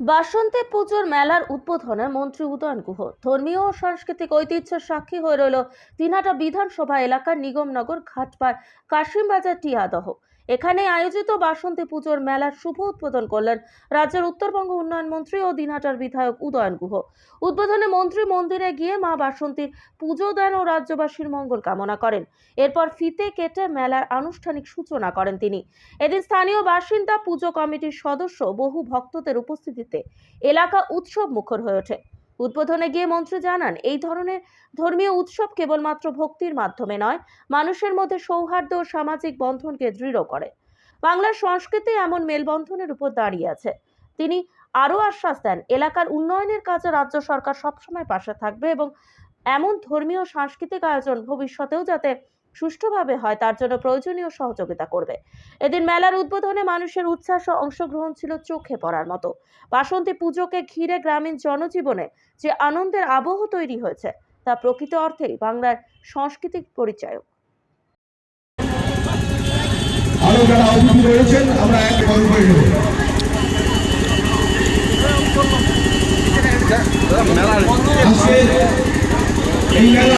বাসন্তী পুজোর মেলার উদ্বোধনে মন্ত্রী উদয়ন গুহ। ধর্মীয় ও সাংস্কৃতিক ঐতিহ্যের সাক্ষী হয়ে রইল দিনহাটা বিধানসভা এলাকার নিগমনগর, ঘাটপাড়, কাশিমবাজার, টিয়াদহ। এখানে আয়োজিত বাসন্তী পুজোর মেলার শুভ উদ্বোধন করলেন রাজ্যের উত্তরবঙ্গ উন্নয়ন মন্ত্রী ও দিনহাটার বিধায়ক উদয়ন গুহ। উদ্বোধনে মন্ত্রী মন্দিরে গিয়ে মা বাসন্তীর পুজো দেন ও রাজ্যবাসীর মঙ্গল কামনা করেন। এরপর ফিতে কেটে মেলার আনুষ্ঠানিক সূচনা করেন তিনি। এদিন স্থানীয় বাসিন্দা পুজো কমিটির সদস্য বহু ভক্তদের উপস্থিতিতে এলাকা উৎসব মুখর হয়ে ওঠে। উদ্বোধনে গিয়ে মন্ত্রী জানান, এই ধরনের ধর্মীয় উৎসব কেবলমাত্র ভক্তির মাধ্যমে নয়, মানুষের মধ্যে সৌহার্দ্য ও সামাজিক বন্ধনকে দৃঢ় করে। বাংলার সংস্কৃতি এমন মেলবন্ধনের উপর দাঁড়িয়ে আছে। তিনি আরও আশ্বাস দেন, এলাকার উন্নয়নের কাজে রাজ্য সরকার সবসময় পাশে থাকবে এবং এমন ধর্মীয় সাংস্কৃতিক আয়োজন ভবিষ্যতেও যাতে সুষ্ঠুভাবে হয়, তার জন্য প্রয়োজনীয় সহযোগিতা করবে। এদিন মেলার উদ্বোধনে মানুষের ও অংশগ্রহণ ছিল চোখে পড়ার মতো। বাসন্তী পুজোকে ঘিরে গ্রামীণ জনজীবনে যে আনন্দের আবহ তৈরি হয়েছে, তা প্রকৃত অর্থেই বাংলার সাংস্কৃতিক পরিচয় আরও যারা অতিথি রয়েছেন, আমরা এক এই মেলা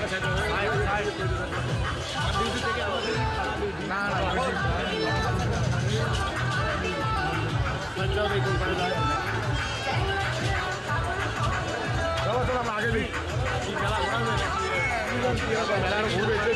아, 잘 줘. ভালোভাবে গোল করা যায় আমরা আগে দিই মেলা ঘোরা মেলার ঘুরবে